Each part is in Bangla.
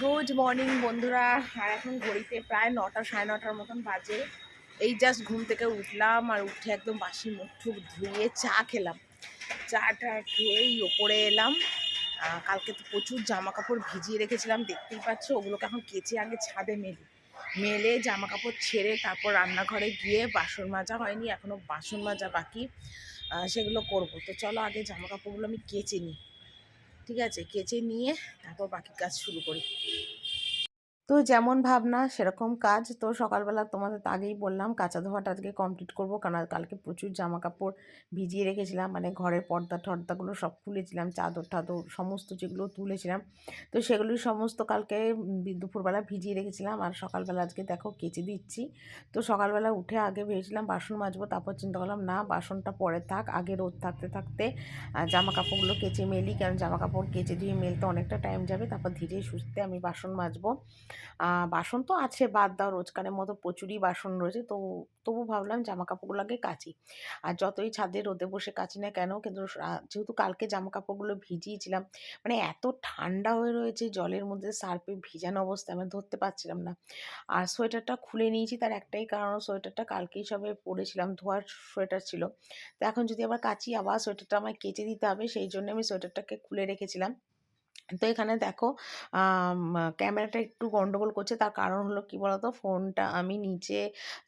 গুড মর্নিং বন্ধুরা। আর এখন ঘড়িতে প্রায় নটা, সাড়ে নটার মতন বাজে। এই জাস্ট ঘুম থেকে উঠলাম আর উঠে একদম বাসি মুখ ঠুক ধুয়ে চা খেলাম। চাটা খেয়েই ওপরে এলাম। কালকে তো প্রচুর জামা কাপড় ভিজিয়ে রেখেছিলাম, দেখতেই পাচ্ছ, ওগুলোকে এখন কেচে আগে ছাদে মেলি। মেলে জামা কাপড় ছেড়ে তারপর রান্নাঘরে গিয়ে বাসন মাজা হয়নি এখনও বাসন মাজা বাকি। সেগুলো করব। তো চলো আগে জামা কাপড়গুলো আমি কেচে নিই। ঠিক আছে কেচে নিয়ে তারপর বাকি কাজ শুরু করি। তো যেমন ভাবনা, সেরকম কাজ। তো সকালবেলা তোমাদের আগেই বললাম, কাঁচা ধোয়াটা আজকে কমপ্লিট করব। কারণ কালকে প্রচুর জামা কাপড় ভিজিয়ে রেখেছিলাম। মানে ঘরের পর্দা টর্দাগুলো সব তুলেছিলাম, চাদর টাদর সমস্ত যেগুলো তুলেছিলাম। তো সেগুলি সমস্ত কালকে দুপুরবেলা ভিজিয়ে রেখেছিলাম। আর সকালবেলা আজকে দেখো কেচে দিচ্ছি। তো সকালবেলা উঠে আগে ভেবেছিলাম বাসন মাজবো, তারপর চিন্তা করলাম, না, বাসনটা পরে থাক, আগে রোদ থাকতে থাকতে জামা কাপড়গুলো কেচে মেলি। কারণ জামা কাপড় কেচে দিয়ে মেলতে অনেকটা টাইম যাবে। তারপর ধীরে সুস্থে আমি বাসন মাজবো। বাসন তো আছে বাদ দাও, রোজকারের মতো প্রচুরই বাসন রয়েছে। তো তবু ভাবলাম জামা কাপড়গুলো আগে কাচি। আর যতই ছাদে রোদে বসে কাচি না কেন, কিন্তু যেহেতু কালকে জামা কাপড়গুলো ভিজিয়েছিলাম মানে এত ঠান্ডা হয়ে রয়েছে জলের মধ্যে সার্ফে ভিজানো অবস্থায়, আমি ধরতে পারছিলাম না। আর সোয়েটারটা খুলে নিয়েছি তার একটাই কারণ, সোয়েটারটা কালকেই সবে পরেছিলাম, ধোয়ার সোয়েটার ছিল। তো এখন যদি আবার কাচি, আবার সোয়েটারটা আমায় কেচে দিতে হবে, সেই জন্য আমি সোয়েটারটাকে খুলে রেখেছিলাম। তো এখানে দেখো ক্যামেরাটা একটু গন্ডগোল করছে। তার কারণ হলো কি বলতো? ফোনটা আমি নিচে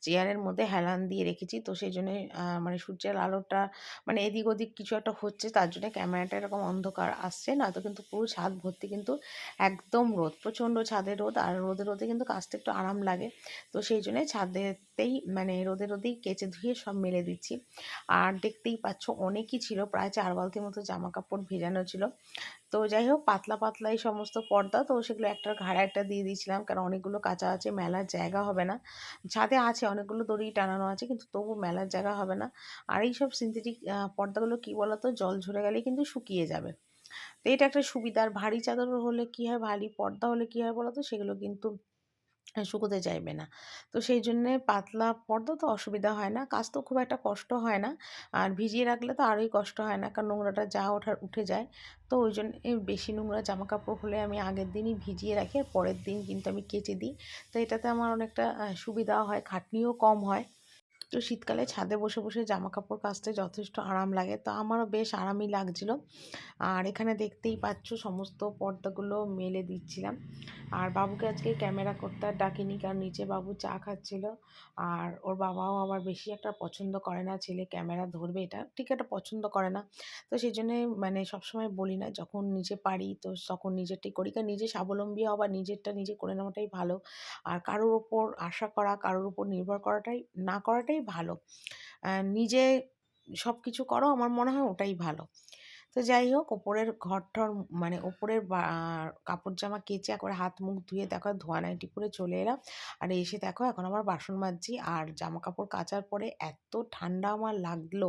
চেয়ারের মধ্যে হেলান দিয়ে রেখেছি। তো সেই জন্যে মানে সূর্যের আলোটা মানে এদিক ওদিক কিছু একটা হচ্ছে, তার জন্য ক্যামেরাটা এরকম অন্ধকার আসছে না। তো কিন্তু পুরো ছাদ ভর্তি কিন্তু একদম রোদ, প্রচণ্ড ছাদে রোদ। আর রোদে রোদে কিন্তু কাচতে একটু আরাম লাগে। তো সেই জন্যে ছাদেতেই মানে রোদে রোদেই কেচে ধুয়ে সব মেলে দিচ্ছি। আর দেখতেই পাচ্ছ, অনেকই ছিল। প্রায় চার বালতির মতো জামা কাপড় ভেজানো ছিল। তো যাই হোক পাতলা পাতলা এই সমস্ত পর্দা, তো সেগুলো একটা ঘাড়া একটা দিয়ে দিয়েছিলাম। কারণ অনেকগুলো কাঁচা আছে, মেলার জায়গা হবে না। ছাদে আছে, অনেকগুলো দড়ি টানানো আছে, কিন্তু তবু মেলার জায়গা হবে না। আর এই সব সিনথেটিক পর্দাগুলো কী বলতো? জল ঝরে গেলে কিন্তু শুকিয়ে যাবে। তো এটা একটা সুবিধা। আর ভারী চাদর হলে কী হয়? ভারী পর্দা হলে কী হয় বলতো? সেগুলো কিন্তু শুকোতে চাইবে না। তো সেই জন্যে পাতলা পর্দা তো অসুবিধা হয় না। কাজ তো খুব একটা কষ্ট হয় না। আর ভিজিয়ে রাখলে তো আরোই কষ্ট হয় না। কারণ নোংরাটা যা ওঠার উঠে যায়। তো ওই জন্য বেশি নোংরা জামা কাপড় হলে আমি আগের দিনই ভিজিয়ে রাখি পরের দিন কিন্তু আমি কেচে দিই। তো এটাতে আমার অনেকটা সুবিধা হয়, খাটনিও কম হয়। তো শীতকালে ছাদে বসে বসে জামা কাপড় কাচতে যথেষ্ট আরাম লাগে। তো আমারও বেশ আরামই লাগছিল। আর এখানে দেখতেই পাচ্ছ সমস্ত পর্দাগুলো মেলে দিচ্ছিলাম। আর বাবুকে আজকে ক্যামেরা করতে আর ডাকিনি, কারণ নিচে বাবু চা খাচ্ছিল। আর ওর বাবাও আবার বেশি একটা পছন্দ করে না, ছেলে ক্যামেরা ধরবে এটা। ঠিক একটা পছন্দ করে না। তো সেই জন্যে মানে সবসময় বলি না, যখন নিজে পারি তো তখন নিজেরটাই করি। কারণ নিজে স্বাবলম্বী হওয়া নিজেরটা নিজে করে নেওয়াটাই ভালো। আর কারোর ওপর আশা করা, কারোর উপর নির্ভর করাটাই, না করাটাই ভালো। নিজে সব কিছু করো আমার মনে হয় ওটাই ভালো। তো যাই হোক, ওপরের ঘরটর মানে ওপরের কাপড় জামা কেচে একবারে হাত মুখ ধুয়ে দেখো ধোয়া নাইটি পরে চলে এলাম। আর এসে দেখো এখন আমার বাসন মাজছি। আর জামা কাপড় কাচার পরে এত ঠান্ডা আমার লাগল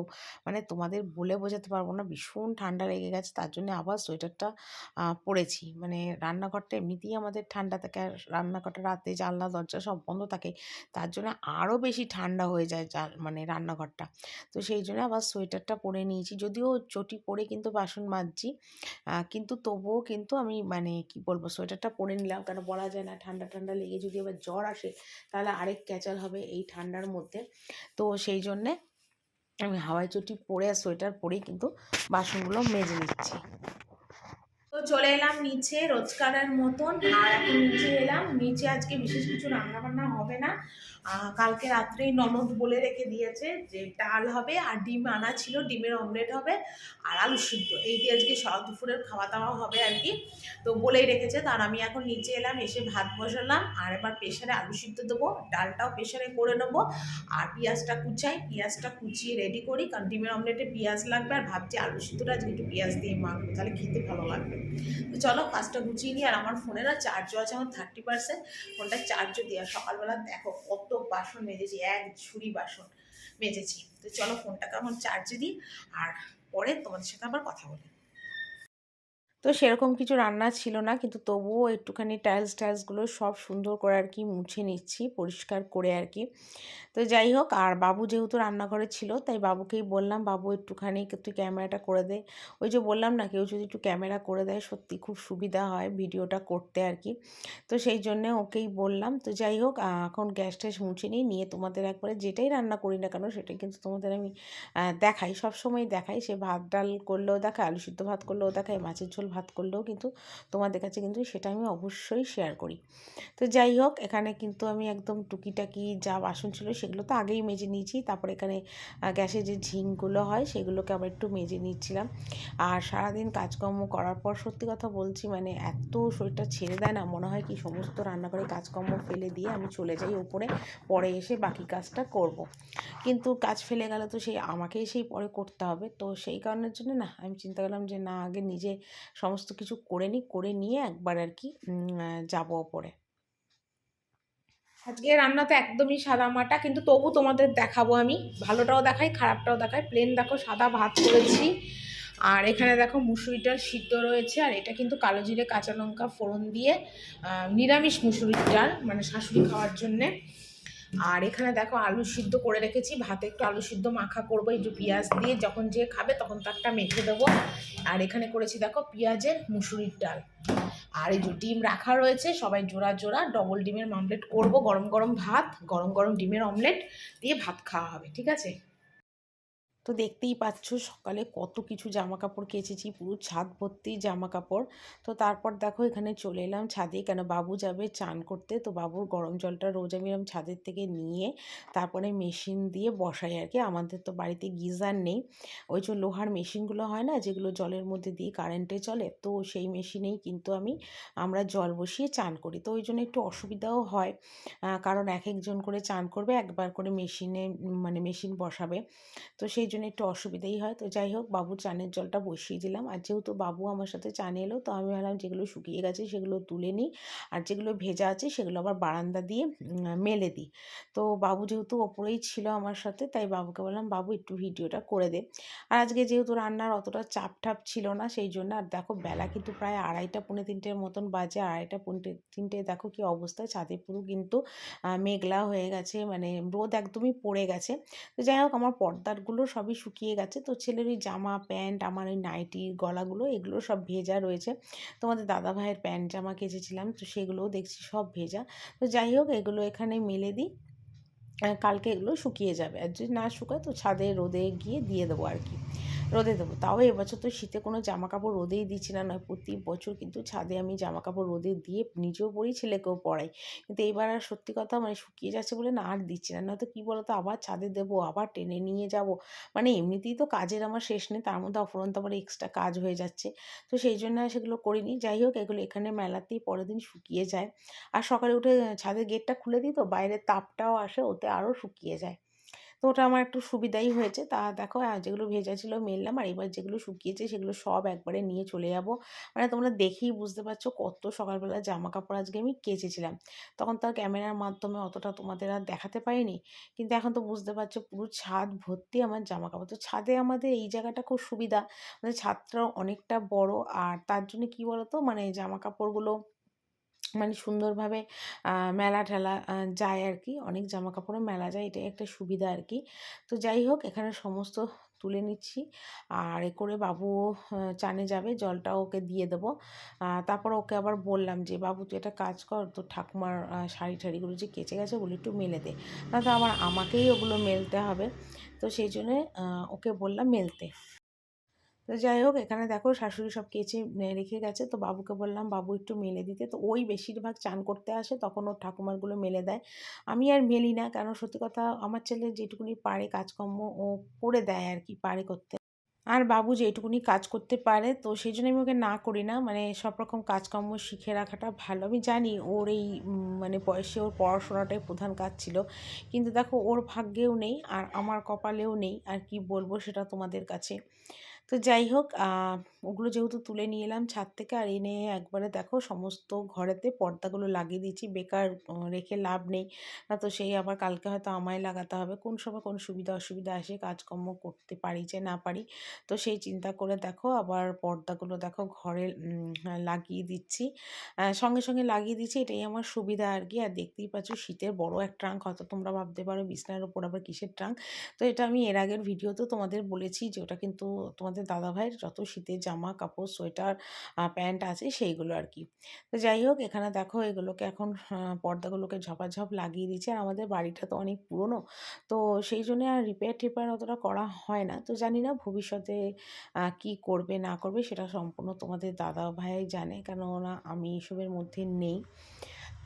মানে তোমাদের বলে বোঝাতে পারব না, ভীষণ ঠান্ডা লেগে গেছে। তার জন্য আবার সোয়েটারটা পরেছি। মানে রান্নাঘরটা এমনিতেই আমাদের ঠান্ডা থাকে আর রান্নাঘরটা রাতে জানলা, দরজা সব বন্ধ থাকে। তার জন্য আরও বেশি ঠান্ডা হয়ে যায় মানে রান্নাঘরটা। তো সেই জন্য আবার সোয়েটারটা পরে নিয়েছি। যদিও চটি পরে কিন্তু বাসন মাজছি। কিন্তু তবুও কিন্তু আমি মানে কি বলব, সোয়েটারটা পরে নিলাম। কেন বলা যায় না, ঠান্ডা ঠান্ডা লেগে যদি আবার জ্বর আসে, তাহলে আরেক ক্যাচাল হবে এই ঠান্ডার মধ্যে। তো সেই জন্যে আমি হাওয়াই চটি পরে আর সোয়েটার পরেই কিন্তু বাসনগুলো মেজে নিচ্ছি। তো চলে এলাম নিচে রোজকারের মতন, আর এখন নিচে এলাম। নিচে আজকে বিশেষ কিছু রান্না বান্না হবে না। কালকে রাত্রেই ননদ বলে রেখে দিয়েছে যে ডাল হবে আর ডিম আনা ছিল, ডিমের অমলেট হবে আর আলু সিদ্ধ। এই দিয়ে আজকে সব দুপুরের খাওয়া দাওয়া হবে আর কি। তো বলেই রেখেছে তার আমি এখন নিচে এলাম, এসে ভাত বসালাম, আর এবার প্রেশারে আলু সিদ্ধ দেবো। ডালটাও প্রেশারে করে নেব। আর পেঁয়াজটা কুচাই, পেঁয়াজটা কুচিয়ে রেডি করি, কারণ ডিমের অমলেটে পেঁয়াজ লাগবে, আর ভাবছি আলু সিদ্ধটা আজকে একটু পেঁয়াজ দিয়ে মাখবো, তাহলে খেতে ভালো লাগবে। তো চলো কাজটা গুছিয়ে নিই, আর আমার ফোনে না চার্জও আছে আমার থার্টি পার্সেন্ট ফোনটা চার্জও দেওয়া সকালবেলা দেখো কত বাসন মেজেছি, এক ঝুড়ি বাসন মেজেছি। তো চলো ফোনটাকে আমার চার্জে দিই, আর পরে তোমাদের সাথে আবার কথা বলি। তো সেরকম কিছু রান্না ছিল না। কিন্তু তবুও একটুখানি টাইলস টাইলসগুলো সব সুন্দর করে আর কি মুছে নিচ্ছি, পরিষ্কার করে আর কি তো যাই হোক, আর বাবু যেহেতু রান্নাঘরে ছিল, তাই বাবুকেই বললাম, বাবু, একটুখানি তুই ক্যামেরাটা করে দে। ওই যে বললাম না, কেউ যদি একটু ক্যামেরা করে দেয়, সত্যি খুব সুবিধা হয় ভিডিওটা করতে আর কি তো সেই জন্যে ওকেই বললাম। তো যাই হোক এখন গ্যাস ট্যাস মুছে নিই, নিয়ে তোমাদের একবারে যেটাই রান্না করি না কেন, সেটাই কিন্তু তোমাদের আমি দেখাই সব সময় দেখাই। সে ভাত ডাল করলেও দেখায়, আলু সিদ্ধ ভাত করলেও দেখায়, মাছের ঝোল ভাত করলেও কিন্তু তোমাদের কাছে কিন্তু সেটা আমি অবশ্যই শেয়ার করি। তো যাই হোক, এখানে কিন্তু আমি একদম টুকিটাকি যা বাসন ছিল সেগুলো তো আগেই মেজে নিয়েছি। তারপর এখানে গ্যাসে যে ঝিঙ্কগুলো হয় সেগুলোকে আবার একটু মেজে নিচ্ছিলাম। আর সারাদিন কাজকর্ম করার পর সত্যি কথা বলছি মানে এত শরীরটা ছেড়ে দেয় না, মনে হয় কি সমস্ত রান্নাঘরে কাজকর্ম ফেলে দিয়ে আমি চলে যাই ওপরে, পরে এসে বাকি কাজটা করব। কিন্তু কাজ ফেলে গেলে তো সেই আমাকেই সেই পরে করতে হবে। তো সেই কারণের জন্য না, আমি চিন্তা করলাম যে না, আগে নিজে সমস্ত কিছু করে নিই, করে নিয়ে একবার আর কি যাব ওপরে। আজকে রান্না তো একদমই সাদা মাটা, কিন্তু তবু তোমাদের দেখাবো আমি। ভালোটাও দেখাই, খারাপটাও দেখাই। প্লেন দেখো, সাদা ভাত করেছি। আর এখানে দেখো মুসুরিটার সিদ্ধ রয়েছে, আর এটা কিন্তু কালো জিরে, কাঁচা লঙ্কা ফোড়ন দিয়ে নিরামিষ মুসুরির ডাল মানে শাশুড়ি খাওয়ার জন্যে। আর এখানে দেখো আলু সিদ্ধ করে রেখেছি। ভাতে একটু আলু সিদ্ধ মাখা করব একটু পেঁয়াজ দিয়ে যখন যে খাবে তখন তারটা মেখে দেবো। আর এখানে করেছি দেখো পেঁয়াজের মুসুরির ডাল। আর এই যে ডিম রাখা রয়েছে, সবাই জোড়া জোড়া ডবল ডিমের অমলেট করব। গরম গরম ভাত, গরম গরম ডিমের অমলেট দিয়ে ভাত খাওয়া হবে, ঠিক আছে? তো দেখতেই পাচ্ছ সকালে কত কিছু জামা কাপড় কেচেছি, পুরো ছাদ ভর্তি জামা কাপড় তো তারপর দেখো এখানে চলে এলাম ছাদে, কেন বাবু যাবে চান করতে। তো বাবুর গরম জলটা রোজ আমি এরম ছাদের থেকে নিয়ে তারপরে মেশিন দিয়ে বসাই আর কি। আমাদের তো বাড়িতে গিজার নেই। ওই যে লোহার মেশিনগুলো হয় না, যেগুলো জলের মধ্যে দিয়ে কারেন্টে চলে, তো সেই মেশিনেই কিন্তু আমি, আমরা জল বসিয়ে চান করি। তো ওই জন্য একটু অসুবিধাও হয় কারণ এক একজন করে চান করবে, একবার করে মেশিনে মানে মেশিন বসাবে। তো সেই জন্য একটু অসুবিধাই হয়। তো যাই হোক বাবু চানের জলটা বসিয়ে দিলাম। আর যেহেতু বাবু আমার সাথে চান এলো, তো আমি ভাবলাম যেগুলো শুকিয়ে গেছে সেগুলো তুলে নিই। আর যেগুলো ভেজা আছে সেগুলো আবার বারান্দা দিয়ে মেলে দিই। তো বাবু যেহেতু ওপরেই ছিল আমার সাথে, তাই বাবুকে বললাম, বাবু, একটু ভিডিওটা করে দে। আর আজকে যেহেতু রান্নার অতটা চাপ ঠাপ ছিল না, সেই জন্য আর দেখো, বেলা কিন্তু প্রায় আড়াইটা পৌনে তিনটের মতন বাজে। আড়াইটা পৌনে তিনটে দেখো কি অবস্থা। ছাদে পুরো কিন্তু মেঘলা হয়ে গেছে মানে রোদ একদমই পড়ে গেছে। তো যাই হোক, আমার পর্দারগুলো সব সবই শুকিয়ে গেছে। তো ছেলের ওই জামা, প্যান্ট, আমার ওই নাইটি, গলাগুলো, এগুলো সব ভেজা রয়েছে। তোমাদের দাদা ভাইয়ের প্যান্ট জামা কেচেছিলাম, তো সেগুলোও দেখছি সব ভেজা। তো যাই হোক, এগুলো এখানে মেলে দিই। কালকে এগুলো শুকিয়ে যাবে। আর যদি না শুকায়, তো ছাদে, রোদে গিয়ে দিয়ে দেবো আর কি। রোদে দেবো। তাও এবছর তো শীতে কোনো জামা কাপড় রোদেই দিচ্ছি না নয়, প্রতি বছর কিন্তু ছাদে আমি জামা কাপড় রোদে দিয়ে নিজেও পরি, ছেলেকেও পরাই। কিন্তু এইবার আর সত্যি কথা মানে শুকিয়ে যাচ্ছে বলে না আর দিচ্ছি না। নয়তো কী বলতো, আবার ছাদে দেবো, আবার টেনে নিয়ে যাব। মানে এমনিতেই তো কাজের আমার শেষ নেই, তার মধ্যে অফুরন্ত আবার এক্সট্রা কাজ হয়ে যাচ্ছে। তো সেই জন্য সেগুলো করিনি। যাই হোক, এগুলো এখানে মেলাতেই পরের দিন শুকিয়ে যায়। আর সকালে উঠে ছাদের গেটটা খুলে দিই তো, বাইরের তাপটাও আসে, ওতে আরও শুকিয়ে যায়। তো ওটা আমার একটু সুবিধাই হয়েছে। তা দেখো যেগুলো ভেজা ছিল মেললাম আর এবার যেগুলো শুকিয়েছে সেগুলো সব একবারে নিয়ে চলে যাব। মানে তোমরা দেখেই বুঝতে পারছ কত সকালবেলা জামা কাপড় আজকে আমি কেচেছিলাম। তখন তো ক্যামেরার মাধ্যমে অতটা তোমাদের আর দেখাতে পারিনি। কিন্তু এখন তো বুঝতে পারছ পুরো ছাদ ভর্তি আমার জামা কাপড় তো ছাদে আমাদের এই জায়গাটা খুব সুবিধা। মানে ছাদটাও অনেকটা বড়। আর তার জন্য কি বলতো? মানে জামা কাপড়গুলো মানে সুন্দরভাবে মেলা ঠেলা যায় আর কি অনেক জামা কাপড়ও মেলা যায়। এটাই একটা সুবিধা আর কি তো যাই হোক, এখানে সমস্ত তুলে নিচ্ছি। আর এ করে বাবু চানে যাবে জলটা ওকে দিয়ে দেবো। তারপর ওকে আবার বললাম যে, বাবু, তুই একটা কাজ কর। তো ঠাকুমার শাড়ি ঠাড়িগুলো যে কেচে গেছে, ওগুলো একটু মেলে দে। না তো আবার আমাকেই ওগুলো মেলতে হবে। তো সেই জন্যে ওকে বললাম, মেলতে। তো যাই হোক, এখানে দেখো শাশুড়ি সব কেচে রেখে গেছে। তো বাবুকে বললাম, বাবু একটু মেলে দিতে। তো ওই বেশিরভাগ চান করতে আসে, তখন ওর ঠাকুমারগুলো মেলে দেয়। আমি আর মেলি না কেন সত্যি কথা আমার ছেলে যেটুকুনি পারে কাজকর্ম ও করে দেয় আর কি, পারে করতে। আর বাবু যেটুকুনি কাজ করতে পারে, তো সেই জন্য আমি ওকে না করি না মানে সব রকম কাজকর্ম শিখে রাখাটা ভালো। আমি জানি ওর এই মানে বয়সে ওর পড়াশোনাটাই প্রধান কাজ ছিল, কিন্তু দেখো ওর ভাগ্যেও নেই আর আমার কপালেও নেই, আর কি বলব সেটা তোমাদের কাছে। তো যাই হোক ওগুলো যেহেতু তুলে নিয়ে এলাম ছাদ থেকে আর এনে একবারে দেখো সমস্ত ঘরেতে পর্দাগুলো লাগিয়ে দিচ্ছি বেকার রেখে লাভ নেই। না তো সেই আবার কালকে হয়তো আমায় লাগাতে হবে। কোন সময় কোন সুবিধা অসুবিধা আসে কাজকর্ম করতে পারি যে না পারি, তো সেই চিন্তা করে দেখো আবার পর্দাগুলো দেখো ঘরে লাগিয়ে দিচ্ছি। সঙ্গে সঙ্গে লাগিয়ে দিচ্ছি এটাই আমার সুবিধা আর কি। আর দেখতেই পাচ্ছ শীতের বড় এক ট্রাঙ্ক, হয়তো তোমরা ভাবতে পারো বিছনার ওপর আবার কিসের ট্রাঙ্ক। তো এটা আমি এর আগের ভিডিওতেও তোমাদের বলেছি যে ওটা কিন্তু তোমাদের দাদাভাইয়ের যত শীতের জামা, কাপড়, সোয়েটার প্যান্ট আছে সেইগুলো আর কি। তো যাই হোক, এখানে দেখো এগুলোকে এখন পর্দাগুলোকে ঝপাঝপ লাগিয়ে দিচ্ছে আর আমাদের বাড়িটা তো অনেক পুরনো। তো সেই জন্য আর রিপেয়ার টিপেয়ার অতটা করা হয় না। তো জানি না ভবিষ্যতে কি করবে, না করবে সেটা সম্পূর্ণ তোমাদের দাদা ভাই জানে। কেননা আমি এসবের মধ্যে নেই।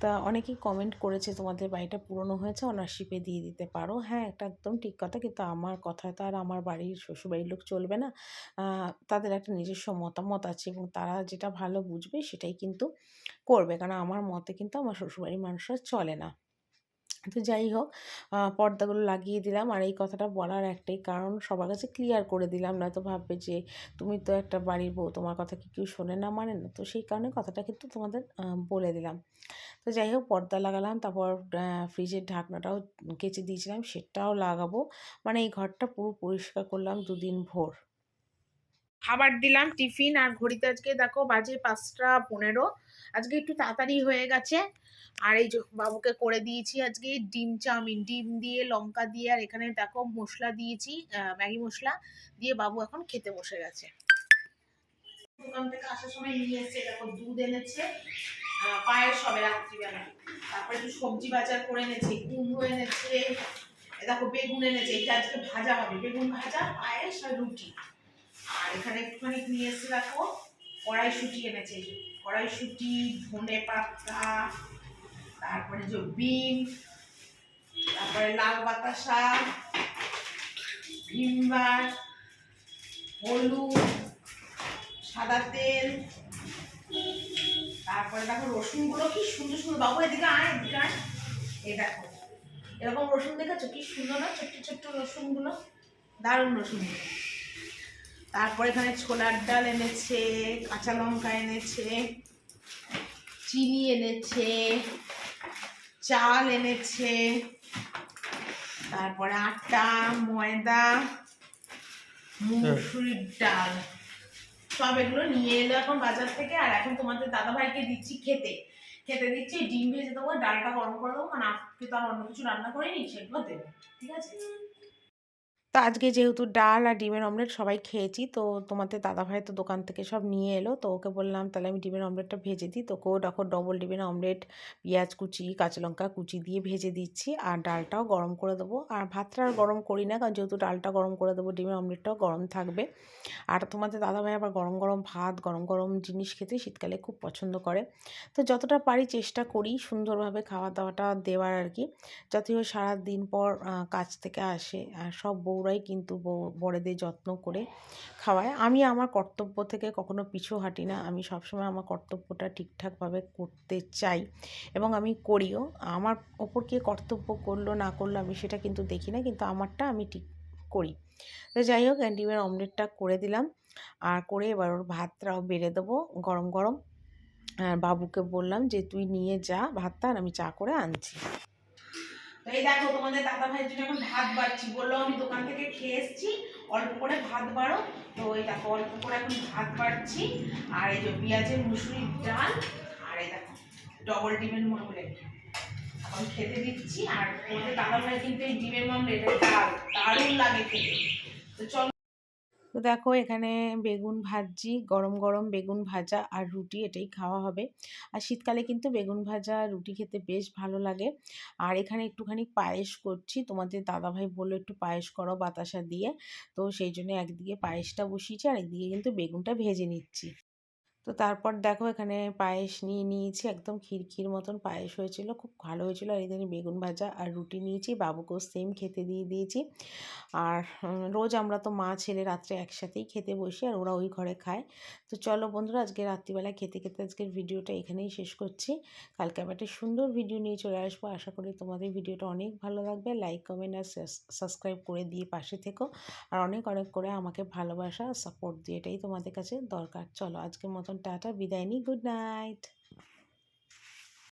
তা অনেকেই কমেন্ট করেছে তোমাদের বাড়িটা পুরনো হয়েছে অনারশিপে দিয়ে দিতে পারো। হ্যাঁ একটা একদম ঠিক কথা কিন্তু আমার কথায় তো আর আমার বাড়ির, শ্বশুরবাড়ির লোক চলবে না। তাদের একটা নিজস্ব মতামত আছে এবং তারা যেটা ভালো বুঝবে সেটাই কিন্তু করবে। কারণ আমার মতে কিন্তু আমার শ্বশুরবাড়ির মানুষরা চলে না। তো যাই হোক পর্দাগুলো লাগিয়ে দিলাম। আর এই কথাটা বলার একটাই কারণ, সবার কাছে ক্লিয়ার করে দিলাম। নয়তো ভাববে যে, তুমি তো একটা বাড়ির বউ, তোমার কথা কি কেউ শোনে না মানে না? তো সেই কারণে কথাটা কিন্তু তোমাদের বলে দিলাম। তো যাই হোক, পর্দা লাগালাম। তারপর ফ্রিজের ঢাকনাটাও কেচে দিয়েছিলাম, সেটাও লাগাবো। মানে এই ঘরটা পুরো পরিষ্কার করলাম দুদিন ভোর। খাবার দিলাম, টিফিন আর ঘড়িতে আজকে দেখো বাজে পাঁচটা পনেরো। আজকে একটু তাড়াতাড়ি হয়ে গেছে। আর এই বাবুকে করে দিয়েছি আজকে ডিম চাউমিন। ডিম দিয়ে, লঙ্কা দিয়ে আর এখানে দেখো মশলা দিয়েছি ম্যাগি মশলা দিয়ে বাবু এখন খেতে বসে গেছে। দোকান থেকে আসার সময় নিয়ে এসছে দেখো দুধ এনেছে পায়েস হবে রাত্রিবেলা। তারপরে একটু সবজি বাজার করে এনেছে, কুমড়ো এনেছে দেখো বেগুন এনেছে, এটা আজকে ভাজা হবে। বেগুন ভাজা, পায়েস আর রুটি। আর এখানে একটুখানি নিয়ে এসছে দেখো কড়াইশুটি এনেছে কড়াইশুটি, ধনে পাতা, তারপরে যে বিন, তারপরে লাল বাতাসা ভিমবার হলুদ, সাদা তেল, তারপরে দেখো রসুনগুলো কি সুন্দর সুন্দর। বাবু, এদিকে আয় এদিকে আয়। এই দেখো, এরকম রসুন দেখেছ? কি সুন্দর না? ছোট্ট ছোট্ট রসুনগুলো, দারুণ রসুনগুলো। তারপর এখানে ছোলার ডাল এনেছে, কাঁচা লঙ্কা এনেছে, চিনি এনেছে, চাল এনেছে, তারপরে আটা, ময়দা, মুসুরির ডাল। সব এগুলো নিয়ে এলো এখন বাজার থেকে, আর এখন তোমাদের দাদা ভাইকে দিচ্ছি খেতে। খেতে দিচ্ছি, ডিম ভেজে দেবো, ডালটা গরম করে দেবো কারণ আজকে তো আর অন্য কিছু রান্না করিনি, সেগুলো দেবো, ঠিক আছে? তো আজকে যেহেতু ডাল আর ডিমের অমলেট সবাই খেয়েছি, তো তোমাদের দাদাভাই তো দোকান থেকে সব নিয়ে এলো, তো ওকে বললাম, তাহলে আমি ডিমের অমলেটটা ভেজে দিই। তোকেও দেখো ডবল ডিমের অমলেট, পেঁয়াজ কুচি, কাঁচা লঙ্কা কুচি দিয়ে ভেজে দিচ্ছি, আর ডালটাও গরম করে দেবো। আর ভাতটা আর গরম করি না, কারণ যেহেতু ডালটা গরম করে দেবো, ডিমের অমলেটটাও গরম থাকবে। আর তোমাদের দাদাভাই আবার গরম গরম ভাত, গরম গরম জিনিস খেতে শীতকালে খুব পছন্দ করে। তো যতটা পারি চেষ্টা করি সুন্দরভাবে খাওয়া দাওয়াটা দেওয়ার আর কি যদিও সারা দিন পর কাজ থেকে আসে, আর সব বউরাই কিন্তু বড়দের যত্ন করে খাওয়ায়। আমি আমার কর্তব্য থেকে কখনো পিছু হাঁটি না। আমি সবসময় আমার কর্তব্যটা ঠিকঠাকভাবে করতে চাই এবং আমি করিও। আমার ওপর কে কর্তব্য করল না করল আমি সেটা কিন্তু দেখি না, কিন্তু আমারটা আমি ঠিক করি। তো যাই হোক ডিমের অমলেটটা করে দিলাম। আর করে এবার ওর ভাতটাও বেড়ে দেবো গরম গরম। আর বাবুকে বললাম যে, তুই নিয়ে যা ভাতটা আর আমি চা করে আনছি। এই দেখো তোমাদের দাদা ভাইয়ের জন্য এখন ভাত বাড়ছি। বলল আমি দোকান থেকে খেয়ে এসছি, অল্প করে ভাত বাড়ো। তো এই দেখো, অল্প করে এখন ভাত বাড়ছি। আর এই যে পেঁয়াজের মুসুরির ডাল, আর এই দেখো ডবল ডিমের মামলেট এখন খেতে দিচ্ছি, আর তোমাদের দাদা ভাই কিন্তু এই ডিমের মামলেট ডাল দারুণ লাগে খেতে। তো চলো তো দেখো এখানে বেগুন ভাজি, গরম গরম বেগুন ভাজা আর রুটি এটাই খাওয়া হবে। আর শীতকালে কিন্তু বেগুন ভাজা রুটি খেতে বেশ ভালো লাগে। আর এখানে একটুখানি পায়েস করছি। তোমাদের দাদাভাই বলল একটু পায়েস করো বাতাসা দিয়ে। তো সেই জন্য একদিকে পায়েসটা বসিয়েছি আর একদিকে কিন্তু বেগুনটা ভেজে নিচ্ছি। তো তারপর দেখো এখানে পায়েস নিয়ে নিয়েছি, একদম খিরখির মতন পায়েস হয়েছিল, খুব ভালো হয়েছিল। আর এখানে বেগুন ভাজা আর রুটি নিয়েছি, বাবুকেও সেম খেতে দিয়ে দিয়েছি। আর রোজ আমরা তো মা, ছেলে রাত্রে একসাথেই খেতে বসি আর ওরা ওই ঘরে খায়। তো চলো বন্ধুরা, আজকে রাত্রিবেলা খেতে খেতে আজকের ভিডিওটা এখানেই শেষ করছি। কালকে আবার একটা সুন্দর ভিডিও নিয়ে চলে আসব। আশা করি তোমাদের ভিডিওটা অনেক ভালো লাগবে। লাইক কমেন্ট আর সাবস্ক্রাইব করে দিয়ে পাশে থেকো। আর অনেক অনেক করে আমাকে ভালোবাসা সাপোর্ট দিয়ে এটাই তোমাদের কাছে দরকার। চলো আজকের মতন টাটা বিদায় নিই গুড নাইট